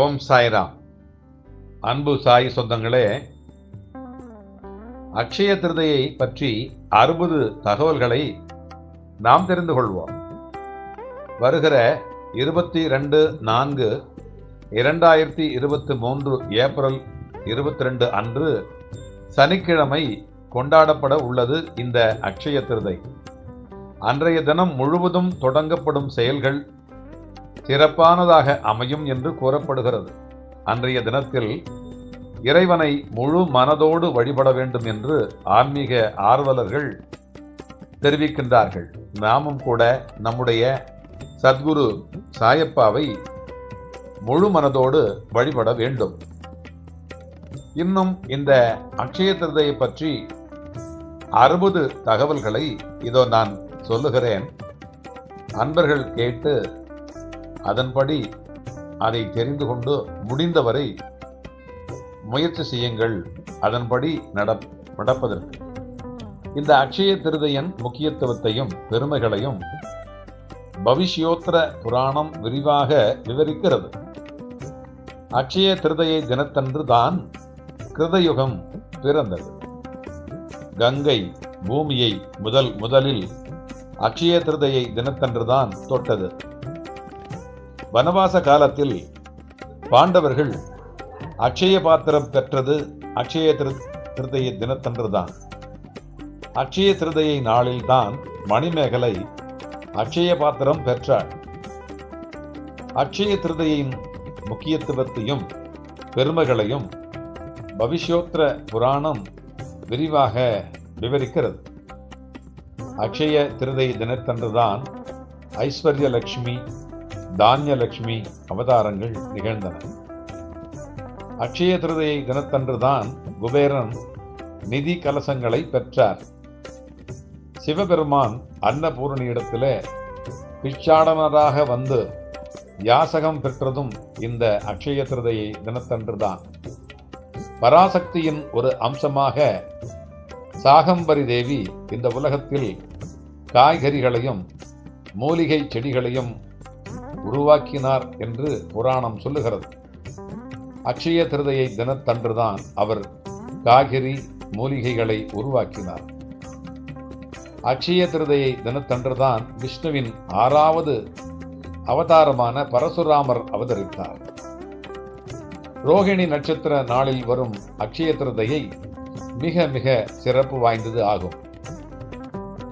ஓம் சாய்ராம். அன்பு சாய் சொந்தங்களே அக்ஷய திருதையை பற்றி அறுபது தகவல்களை நாம் தெரிந்து கொள்வோம். வருகிற இருபத்தி ரெண்டு நான்கு இரண்டாயிரத்தி இருபத்தி மூன்று ஏப்ரல் இருபத்தி ரெண்டு அன்று சனிக்கிழமை கொண்டாடப்பட உள்ளது இந்த அக்ஷய திருதை. அன்றைய தினம் முழுவதும் தொடங்கப்படும் செயல்கள் சிறப்பானதாக அமையும் என்று கூறப்படுகிறது. அன்றைய தினத்தில் இறைவனை முழு மனதோடு வழிபட வேண்டும் என்று ஆன்மீக ஆர்வலர்கள் தெரிவிக்கின்றார்கள். நாமும் கூட நம்முடைய சத்குரு சாயப்பாவை முழு மனதோடு வழிபட வேண்டும். இன்னும் இந்த அக்ஷய திருதையை பற்றி அறுபது தகவல்களை இதோ நான் சொல்லுகிறேன். அன்பர்கள் கேட்டு அதன்படி அதை தெரிந்து கொண்டு முடிந்தவரை முயற்சி செய்யுங்கள். அதன்படி நட நடப்பதற்கு. இந்த அக்ஷய திருதையன் முக்கியத்துவத்தையும் பெருமைகளையும் பவிஷ்யோத்திர புராணம் விரிவாக விவரிக்கிறது. அக்ஷய திருதையை தினத்தன்று தான் கிருதயுகம் பிறந்தது. கங்கை பூமியை முதல் முதலில் அக்ஷய திருதையை தினத்தன்றுதான் தொட்டது. வனவாச காலத்தில் பாண்டவர்கள் அக்ஷய பாத்திரம் பெற்றது அக்ஷய திரு திருதையை தினத்தன்றுதான் அக்ஷய திருதையை நாளில்தான் மணிமேகலை அக்ஷய பாத்திரம் பெற்றாள். அக்ஷய திருதையின் முக்கியத்துவத்தையும் பெருமைகளையும் பவிஷ்யோத்திர புராணம் விரிவாக விவரிக்கிறது. அக்ஷய திருதை தினத்தன்றுதான் ஐஸ்வர்யலட்சுமி தானியலட்சுமி அவதாரங்கள் நிகழ்ந்தன. அக்ஷய திருதையை தினத்தன்றுதான் குபேரன் நிதி கலசங்களை பெற்றார். சிவபெருமான் அன்னபூரணியிடத்தில் பிச்சாடனராக வந்து யாசகம் பெற்றதும் இந்த அக்ஷய திருதையை தினத்தன்றுதான். பராசக்தியின் ஒரு அம்சமாக சாகம்பரி தேவி இந்த உலகத்தில் காய்கறிகளையும் மூலிகை செடிகளையும் உருவாக்கினார் என்று புராணம் சொல்லுகிறது. அக்ஷய திருதையை தினத்தன்றுதான் அவர் காகிரி மூலிகைகளை உருவாக்கினார். அக்ஷய திருதையை தினத்தன்றுதான் விஷ்ணுவின் ஆறாவது அவதாரமான பரசுராமர் அவதரித்தார். ரோகிணி நட்சத்திர நாளில் வரும் அக்ஷய திருதையை மிக மிக சிறப்பு வாய்ந்தது ஆகும்.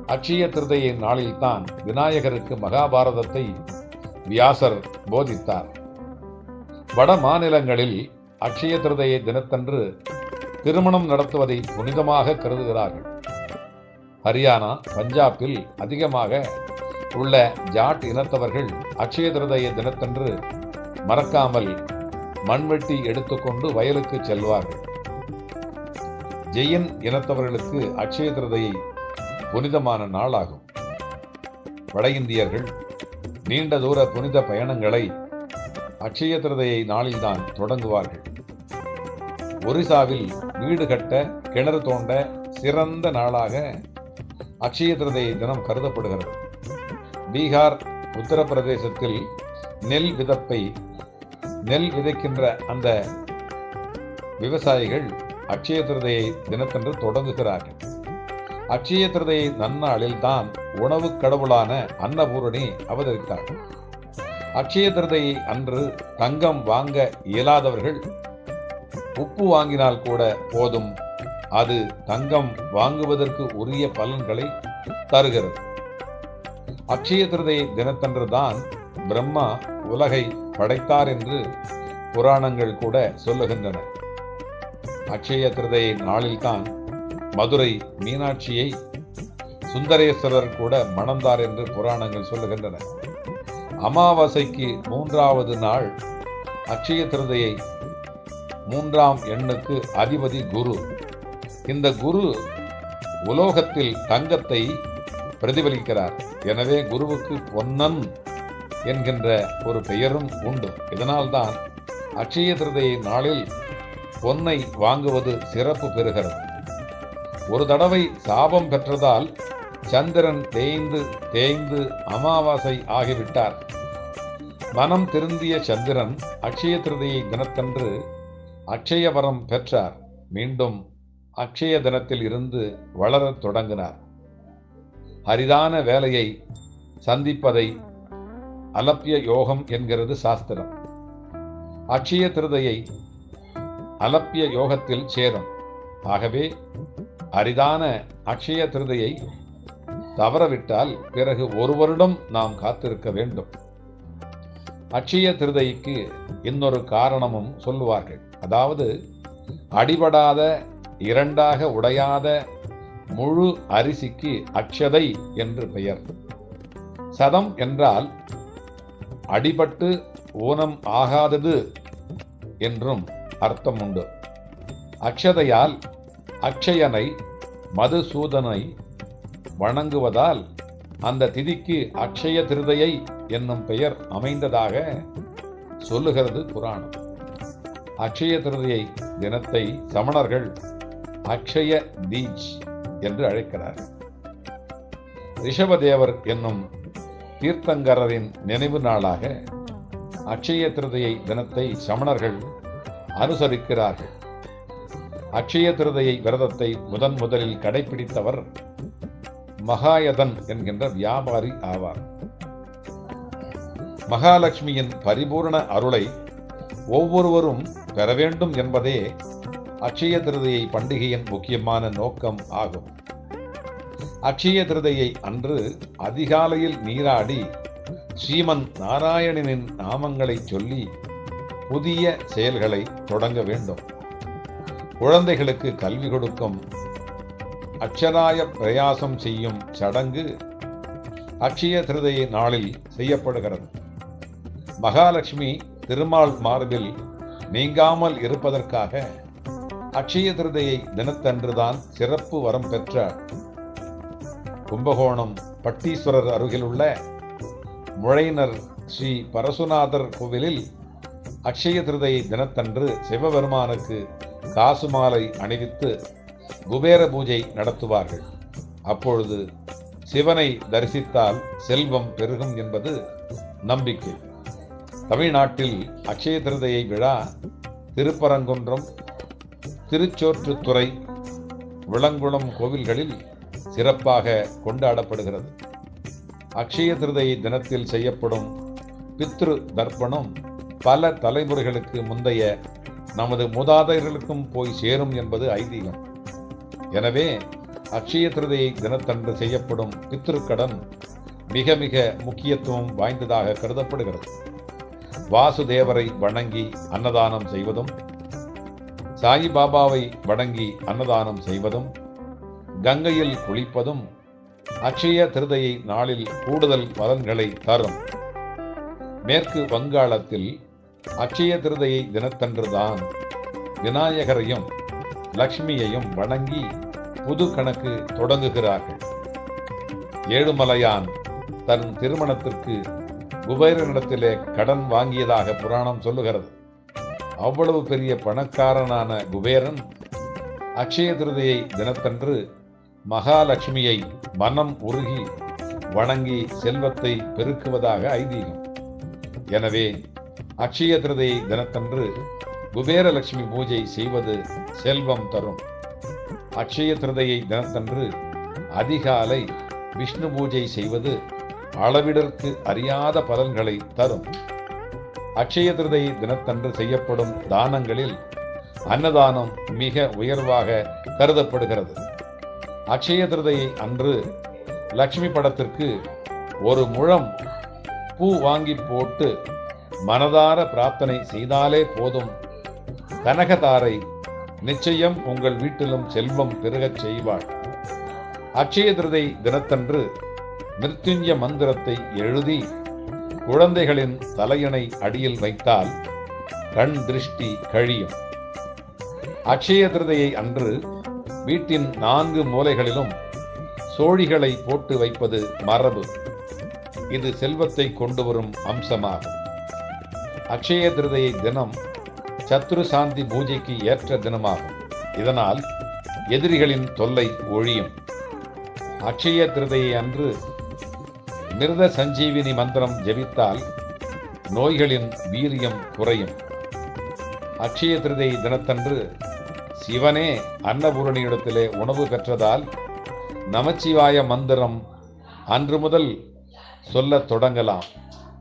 அக்ஷய திருதையின் நாளில்தான் விநாயகருக்கு மகாபாரதத்தை வியாசர் போதித்தார். வட மாநிலங்களில் அக்ஷய திருதையை தினத்தன்று திருமணம் நடத்துவதை புனிதமாக கருதுகிறார்கள். ஹரியானா பஞ்சாபில் அதிகமாக உள்ள ஜாட் இனத்தவர்கள் அக்ஷய திருதையை தினத்தன்று மறக்காமல் மண்வெட்டி எடுத்துக்கொண்டு வயலுக்கு செல்வார்கள். ஜெயின் இனத்தவர்களுக்கு அக்ஷய திருதையை புனிதமான நாளாகும். வட இந்தியர்கள் நீண்ட தூர புனித பயணங்களை அக்ஷய திரதையை நாளில்தான் தொடங்குவார்கள். ஒரிசாவில் வீடு கட்ட கிணறு தோண்ட சிறந்த நாளாக அக்ஷய தினம் கருதப்படுகிறது. பீகார் உத்தரப்பிரதேசத்தில் நெல் விதப்பை நெல் விதைக்கின்ற அந்த விவசாயிகள் அக்ஷய திருதையை தினத்தன்று தொடங்குகிறார்கள். அக்ஷய திருதையை நன்னாளில் தான் உணவு கடவுளான அன்னபூரணி அவதரித்தார். அக்ஷய திருதையை அன்று தங்கம் வாங்க இயலாதவர்கள் உப்பு வாங்கினால் கூட போதும். அது தங்கம் வாங்குவதற்கு உரிய பலன்களை தருகிறது. அக்ஷய திருதை தினத்தன்று தான் பிரம்மா உலகை படைத்தார் என்று புராணங்கள் கூட சொல்லுகின்றன. அக்ஷய திருதையை நாளில்தான் மதுரை மீனாட்சியை சுந்தரேஸ்வரர் கூட மணந்தார் என்று புராணங்கள் சொல்லுகின்றன. அமாவாசைக்கு மூன்றாவது நாள் அக்ஷய திருதையை மூன்றாம் எண்ணுக்கு அதிபதி குரு. இந்த குரு உலோகத்தில் தங்கத்தை பிரதிபலிக்கிறார். எனவே குருவுக்கு பொன்னன் என்கின்ற ஒரு பெயரும் உண்டு. இதனால்தான் அக்ஷய திருதையை நாளில் பொன்னை வாங்குவது சிறப்பு பெறுகிறது. ஒரு தடவை சாபம் பெற்றதால் சந்திரன் தேய்ந்து தேய்ந்து அமாவாசை ஆகிவிட்டார். மனம் திருந்திய சந்திரன் அக்ஷய திருதியை தினத்தன்று அக்ஷயவரம் பெற்றார். மீண்டும் அக்ஷய தினத்தில் இருந்து வளரத் தொடங்கினார். அரிதான வேலையை சந்திப்பதை அலப்பிய யோகம் என்கிறது சாஸ்திரம். அக்ஷய திருதையை அலப்பிய யோகத்தில் சேரும் ஆகவே அரிதான அக்ஷய திருதையை தவறவிட்டால் பிறகு ஒரு வருடம் நாம் காத்திருக்க வேண்டும். அக்ஷய திருதைக்கு இன்னொரு காரணமும் சொல்லுவார்கள். அதாவது அடிபடாத இரண்டாக உடையாத முழு அரிசிக்கு அக்ஷதை என்று பெயர். சதம் என்றால் அடிபட்டு ஊனம் ஆகாதது என்றும் அர்த்தம் உண்டு அக்ஷதையால் அக்ஷயனை மதுசூதனை வணங்குவதால் அந்த திதிக்கு அக்ஷய திருதையை என்னும் பெயர் அமைந்ததாக சொல்லுகிறது புராணம். அக்ஷய திருதையை தினத்தை சமணர்கள் அக்ஷய தீஜ் என்று அழைக்கிறார்கள் ரிஷபதேவர் என்னும் தீர்த்தங்கரரின் நினைவு நாளாக அக்ஷய திருதையை தினத்தை சமணர்கள் அனுசரிக்கிறார்கள். அக்ஷய திருதையை விரதத்தை முதன் முதலில் கடைபிடித்தவர் மகாயதன் என்கின்ற வியாபாரி ஆவார். மகாலட்சுமியின் பரிபூரண அருளை ஒவ்வொருவரும் பெற வேண்டும் என்பதே அக்ஷய திருதையை பண்டிகையின் முக்கியமான நோக்கம் ஆகும். அக்ஷய திருதையை அன்று அதிகாலையில் நீராடி ஸ்ரீமன் நாராயணனின் நாமங்களை சொல்லி புதிய செயல்களை தொடங்க வேண்டும். குழந்தைகளுக்கு கல்வி கொடுக்கும். அக்ஷராய பிரயாசம் செய்யும் சடங்கு அக்ஷய திருதையை நாளில் செய்யப்படுகிறது. மகாலட்சுமி திருமால் மார்பில் நீங்காமல் இருப்பதற்காக அக்ஷய திருதையை தினத்தன்றுதான் சிறப்பு வரம் பெற்ற கும்பகோணம் பட்டீஸ்வரர் அருகிலுள்ள முழையினர் ஸ்ரீ பரசுநாதர் கோவிலில் அக்ஷய திருதையை தினத்தன்று சிவபெருமானுக்கு காசு மாலை அணிவித்து குபேர பூஜை நடத்துவார்கள். அப்பொழுது சிவனை தரிசித்தால் செல்வம் பெருகும் என்பது நம்பிக்கை. தமிழ்நாட்டில் அக்ஷய திருதையை விழா திருப்பரங்குன்றம் திருச்சோற்றுத்துறை விளங்குளம் கோவில்களில் சிறப்பாக கொண்டாடப்படுகிறது. அக்ஷய திருதையை தினத்தில் செய்யப்படும் பித்ரு தர்ப்பணம் பல தலைமுறைகளுக்கு முந்தைய நமது மூதாதையர்களுக்கும் போய் சேரும் என்பது ஐதீகம். எனவே அக்ஷய திருதையை தினத்தன்று செய்யப்படும் பித்ருக்கடன் மிக மிக முக்கியத்துவம் வாய்ந்ததாக கருதப்படுகிறது. வாசுதேவரை வணங்கி அன்னதானம் செய்வதும் சாயிபாபாவை வணங்கி அன்னதானம் செய்வதும் கங்கையில் குளிப்பதும் அக்ஷய திருதையை நாளில் கூடுதல் பலன்களை தரும். மேற்கு வங்காளத்தில் அக்ஷய திருதையை தினத்தன்றுதான் விநாயகரையும் லக்ஷ்மியையும் வணங்கி புது கணக்கு தொடங்குகிறார்கள். ஏழுமலையான் தன் திருமணத்திற்கு குபேரனிடத்திலே கடன் வாங்கியதாக புராணம் சொல்லுகிறது. அவ்வளவு பெரிய பணக்காரனான குபேரன் அக்ஷய திருதையை தினத்தன்று மகாலட்சுமியை மனம் உருகி வணங்கி செல்வத்தை பெருக்குவதாக ஐதீகம். எனவே அக்ஷய திருதையை தினத்தன்று குபேரலட்சுமி பூஜை செய்வது செல்வம் தரும். அக்ஷய திருதையை தினத்தன்று அதிகாலை விஷ்ணு பூஜை செய்வது அளவிடற்கு அறியாத பலன்களை தரும். அக்ஷய திருதை தினத்தன்று செய்யப்படும் தானங்களில் அன்னதானம் மிக உயர்வாக கருதப்படுகிறது. அக்ஷய திருதையை அன்று லக்ஷ்மி படத்திற்கு ஒரு முழம் பூ வாங்கி போட்டு மனதார பிரார்த்தனை செய்தாலே போதும். கனகதாரை நிச்சயம் உங்கள் வீட்டிலும் செல்வம் பெருகச் செய்வாள். அட்சய திருதை தினத்தன்று மிருத்யுஞ்ச மந்திரத்தை எழுதி குழந்தைகளின் தலையணை அடியில் வைத்தால் கண் திருஷ்டி கழியும். அட்சய திருதையை அன்று வீட்டின் நான்கு மூலைகளிலும் சோழிகளை போட்டு வைப்பது மரபு. இது செல்வத்தை கொண்டு வரும் அம்சமாகும். அக்ஷய திருதையை தினம் சத்ரு சாந்தி பூஜைக்கு ஏற்ற தினமாகும். இதனால் எதிரிகளின் தொல்லை ஒழியும். அக்ஷய திருதையை அன்று மிருத சஞ்சீவினி மந்திரம் ஜெபித்தால் நோய்களின் வீரியம் குறையும். அக்ஷய திருதை தினத்தன்று சிவனே அன்னபூரணியிடத்திலே உணவு பெற்றதால் நமச்சிவாய மந்திரம் அன்று முதல் சொல்லத் தொடங்கலாம்.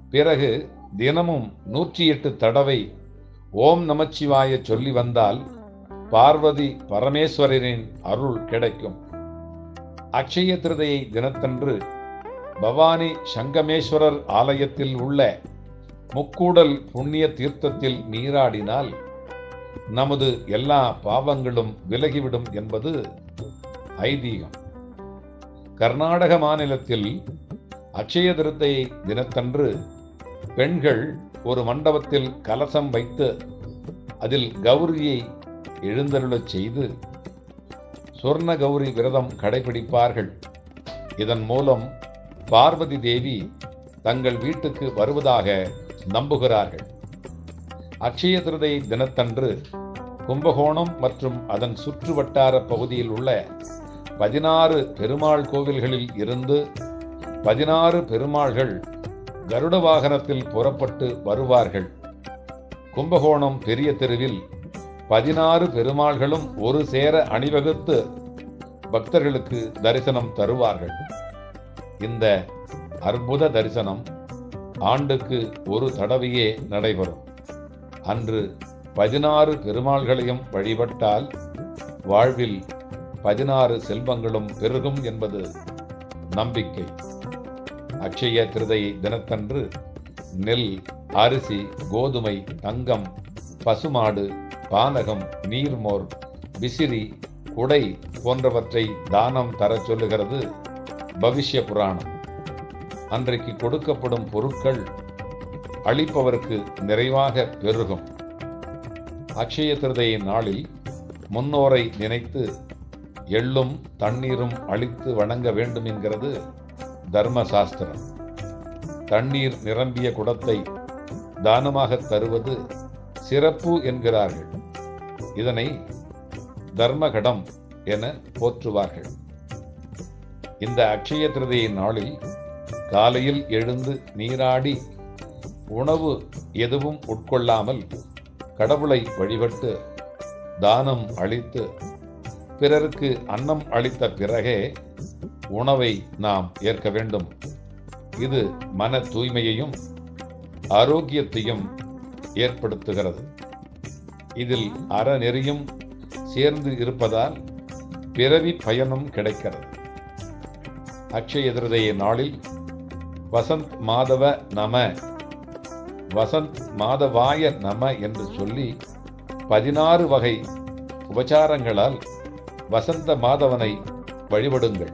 பிறகு தினமும் நூற்றி எட்டு தடவை ஓம் நமச்சிவாய சொல்லி வந்தால் பார்வதி பரமேஸ்வரரின் அருள் கிடைக்கும். அக்ஷய திருதையை தினத்தன்று பவானி சங்கமேஸ்வரர் ஆலயத்தில் உள்ள முக்கூடல் புண்ணிய தீர்த்தத்தில் நீராடினால் நமது எல்லா பாவங்களும் விலகிவிடும் என்பது ஐதீகம். கர்நாடக மாநிலத்தில் அக்ஷய திருத்தையை தினத்தன்று பெண்கள் ஒரு மண்டபத்தில் கலசம் வைத்து அதில் கௌரியை எழுந்தருளச் செய்து சொர்ண கௌரி விரதம் கடைபிடிப்பார்கள். இதன் மூலம் பார்வதி தேவி தங்கள் வீட்டுக்கு வருவதாக நம்புகிறார்கள். அக்ஷய திருதை தினத்தன்று கும்பகோணம் மற்றும் அதன் சுற்று வட்டார பகுதியில் உள்ள பதினாறு பெருமாள் கோவில்களில் இருந்து பதினாறு பெருமாள்கள் கருட வாகனத்தில் புறப்பட்டு வருவார்கள். கும்பகோணம் பெரிய தெருவில் பதினாறு பெருமாள்களும் ஒரு சேர அணிவகுத்து பக்தர்களுக்கு தரிசனம் தருவார்கள். இந்த அற்புத தரிசனம் ஆண்டுக்கு ஒரு தடவையே நடைபெறும். அன்று பதினாறு பெருமாள்களையும் வழிபட்டால் வாழ்வில் பதினாறு செல்வங்களும் பெருகும் என்பது நம்பிக்கை. அக்ஷய திருதை தினத்தன்று நெல் அரிசி கோதுமை தங்கம் பசுமாடு பானகம் நீர்மோர் விசிறி குடை போன்றவற்றை தானம் தரச் சொல்லுகிறது பவிஷ்ய புராணம். அன்றைக்கு கொடுக்கப்படும் பொருட்கள் அளிப்பவருக்கு நிறைவாக பெருகும். அக்ஷய திருதையின் நாளில் முன்னோரை நினைத்து எள்ளும் தண்ணீரும் அளித்து வணங்க வேண்டும் என்கிறது தர்ம சாஸ்திரம் தண்ணீர் நிரம்பிய குடத்தை தானமாக தருவது சிறப்பு என்கிறார்கள். இதனை தர்மகடம் என போற்றுவார்கள். இந்த அக்ஷய திருதியின் நாளில் காலையில் எழுந்து நீராடி உணவு எதுவும் உட்கொள்ளாமல் கடவுளை வழிபட்டு தானம் அளித்து பிறருக்கு அன்னம் அளித்த பிறகே உணவை நாம் ஏற்க வேண்டும். இது மன தூய்மையையும் ஆரோக்கியத்தையும் ஏற்படுத்துகிறது. இதில் அறநெறியும் சேர்ந்து இருப்பதால் பிறவி பயனும் கிடைக்கிறது. அக்ஷய திருதய நாளில் வசந்த் மாதவ நம வசந்த் மாதவாய நம என்று சொல்லி பதினாறு வகை உபச்சாரங்களால் வசந்த மாதவனை வழிபடுங்கள்.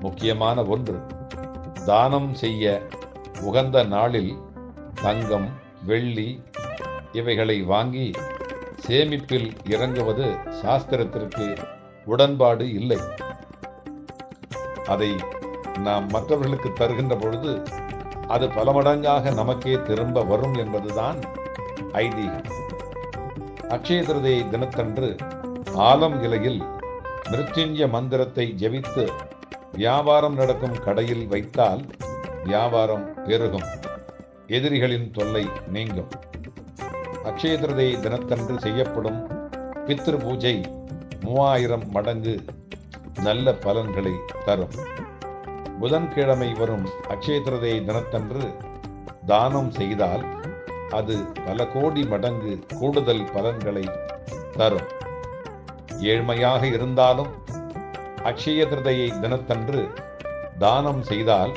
முக்கியமான ஒன்று தானம் செய்ய உகந்த நாளில் தங்கம் வெள்ளி இவைகளை வாங்கி சேமிப்பில் இறங்குவது சாஸ்திரத்திற்கு உடன்பாடு இல்லை. அதை நாம் மற்றவர்களுக்கு தருகின்ற பொழுது அது பல மடங்காக நமக்கே திரும்ப வரும் என்பதுதான் ஐதீகம். அக்ஷய திருதையை தினத்தன்று ஆலம் இலையில் மிருத்யுஞ்ச மந்திரத்தை ஜெபித்து வியாபாரம் நடக்கும் கடையில் வைத்தால் வியாபாரம் பெருகும். எதிரிகளின் தொல்லை நீங்கும். அக்ஷய தினத்தன்று செய்யப்படும் பித்ரு பூஜை மூவாயிரம் மடங்கு நல்ல பலன்களை தரும். புதன்கிழமை வரும் அக்ஷய தினத்தன்று தானம் செய்தால் அது பல கோடி மடங்கு கூடுதல் பலன்களை தரும். ஏழ்மையாக இருந்தாலும் அக்ஷய திருதையை தினத்தன்று தானம் செய்தால்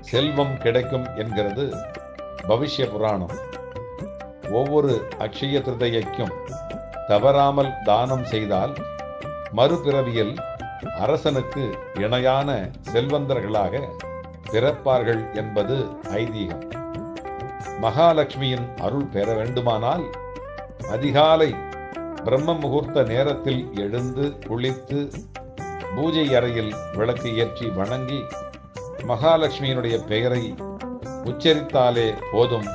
செல்வம் கிடைக்கும் என்கிறது பவிஷ்ய புராணம். ஒவ்வொரு அக்ஷய திருதையைக்கும் தவறாமல் தானம் செய்தால் மறுபிறவியில் அரசனுக்கு இணையான செல்வந்தர்களாக பிறப்பார்கள் என்பது ஐதீகம். மகாலட்சுமியின் அருள் பெற வேண்டுமானால் அதிகாலை பிரம்ம முகூர்த்த நேரத்தில் எழுந்து குளித்து பூஜை அறையில் விளக்கு ஏற்றி வணங்கி மகாலட்சுமியினுடைய பெயரை உச்சரித்தாலே போதும்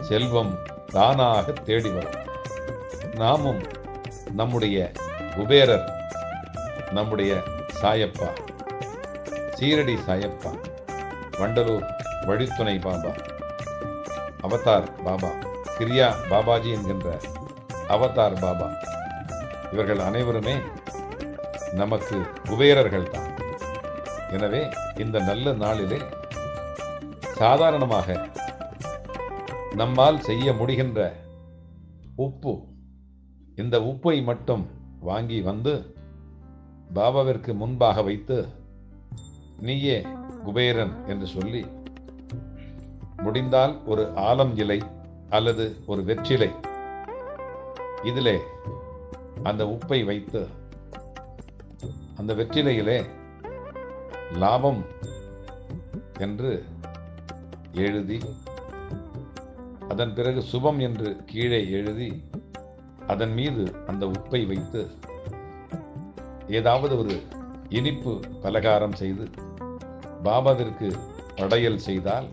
செல்வம் தானாக தேடி வரும். நாமும் நம்முடைய குபேரர் நம்முடைய சாயப்பா சீரடி சாயப்பா வண்டலூர் வழித்துணை பாபா அவதார் பாபா கிரியா பாபாஜி என்கின்ற அவதார் பாபா. இவர்கள் அனைவருமே நமக்கு குபேரர்கள் தான் எனவே இந்த நல்ல நாளிலே சாதாரணமாக நம்மால் செய்ய முடிகின்ற உப்பு இந்த உப்பை மட்டும் வாங்கி வந்து பாபாவிற்கு முன்பாக வைத்து நீயே குபேரன் என்று சொல்லி முடிந்தால் ஒரு ஆலம் இலை அல்லது ஒரு வெற்றிலை இதிலே அந்த உப்பை வைத்து அந்த வெற்றிலையிலே லாபம் என்று எழுதி அதன் பிறகு சுபம் என்று கீழே எழுதி அதன் மீது அந்த உப்பை வைத்து ஏதாவது ஒரு இனிப்பு பலகாரம் செய்து பாபாவிற்கு படையல் செய்தால்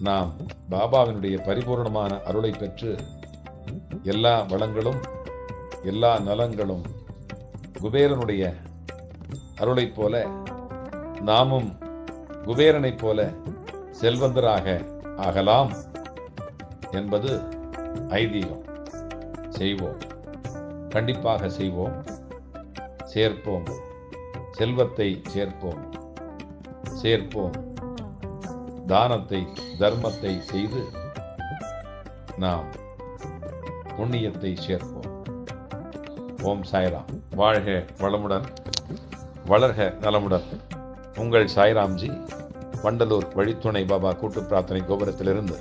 நாம் பாபாவினுடைய பரிபூர்ணமான அருளை பெற்று எல்லா வளங்களும் எல்லா நலங்களும் குபேரனுடைய அருளைப் போல நாமும் குபேரனைப் போல செல்வந்தராக ஆகலாம் என்பது ஐதீகம். செய்வோம். கண்டிப்பாக செய்வோம். சேர்ப்போம். செல்வத்தை சேர்ப்போம். சேர்ப்போம். தானத்தை தர்மத்தை செய்து நாம் புண்ணியத்தை சேர்ப்போம். ஓம் சாய்ராம். வாழ்க வளமுடன் வளர்க நலமுடன். உங்கள் சாய்ராம்ஜி வண்டலூர் வழித்துணை பாபா கூட்டு பிரார்த்தனை கோபுரத்திலிருந்து.